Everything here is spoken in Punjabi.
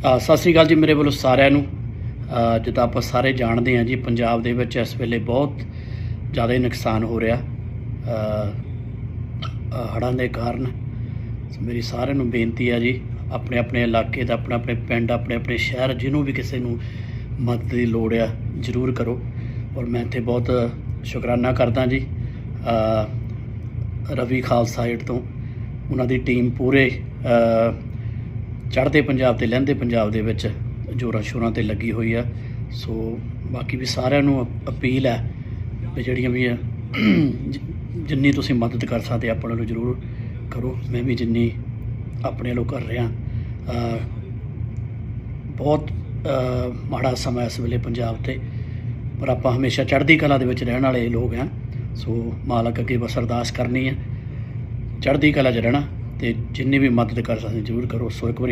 ਸਤਿ ਸ੍ਰੀ ਅਕਾਲ ਜੀ ਮੇਰੇ ਵੱਲੋਂ ਸਾਰਿਆਂ ਨੂੰ। ਜਿੱਦਾਂ ਆਪਾਂ ਸਾਰੇ ਜਾਣਦੇ ਹਾਂ ਜੀ, ਪੰਜਾਬ ਦੇ ਵਿੱਚ ਇਸ ਵੇਲੇ ਬਹੁਤ ਜ਼ਿਆਦਾ ਨੁਕਸਾਨ ਹੋ ਰਿਹਾ। ਹੜ੍ਹਾਂ ਦੇ ਕਾਰਨ। ਮੇਰੀ ਸਾਰਿਆਂ ਨੂੰ ਬੇਨਤੀ ਹੈ ਜੀ ਆਪਣੇ ਆਪਣੇ ਇਲਾਕੇ ਦਾ ਆਪਣੇ ਆਪਣੇ ਪਿੰਡ ਆਪਣੇ ਆਪਣੇ ਸ਼ਹਿਰ, ਜਿਹਨੂੰ ਵੀ ਕਿਸੇ ਨੂੰ ਮਦਦ ਦੀ ਲੋੜ ਆ, ਜ਼ਰੂਰ ਕਰੋ। ਔਰ ਮੈਂ ਇੱਥੇ ਬਹੁਤ ਸ਼ੁਕਰਾਨਾ ਕਰਦਾ ਜੀ ਰਵੀ ਖਾਲਸਾ ਏਡ ਤੋਂ। ਉਹਨਾਂ ਦੀ ਟੀਮ ਪੂਰੇ ਚੜ੍ਹਦੇ ਪੰਜਾਬ ਤੇ ਲਹਿੰਦੇ ਪੰਜਾਬ ਦੇ ਵਿੱਚ ਜੋਰਾਂ ਸ਼ੋਰਾਂ ਤੇ ਲੱਗੀ ਹੋਈ ਆ। ਸੋ ਬਾਕੀ ਵੀ ਸਾਰਿਆਂ ਨੂੰ ਅਪ- ਅਪੀਲ ਹੈ ਵੀ ਜਿਹੜੀਆਂ ਵੀ ਆ, ਜਿੰਨੀ ਤੁਸੀਂ ਮਦਦ ਕਰ ਸਕਦੇ ਆਪਣੇ ਨੂੰ ਜ਼ਰੂਰ ਕਰੋ। ਮੈਂ ਵੀ ਜਿੰਨੀ ਆਪਣੇ ਵੱਲੋਂ ਕਰ ਰਿਹਾ। ਬਹੁਤ ਮਾੜਾ ਸਮਾਂ ਇਸ ਵੇਲੇ ਪੰਜਾਬ ਤੇ ਪਰ ਆਪਾਂ ਹਮੇਸ਼ਾ ਚੜ੍ਹਦੀ ਕਲਾ ਦੇ ਵਿੱਚ ਰਹਿਣ ਵਾਲੇ ਲੋਕ ਆ। ਸੋ ਮਾਲਕ ਅੱਗੇ ਬਸ ਅਰਦਾਸ ਕਰਨੀ ਹੈ ਚੜ੍ਹਦੀ ਕਲਾ 'ਚ ਰਹਿਣਾ ਤੇ ਜਿੰਨੀ ਵੀ ਮਦਦ ਕਰ ਸਕਦੇ ਜ਼ਰੂਰ ਕਰੋ। ਸੋ ਇੱਕ ਵਾਰੀ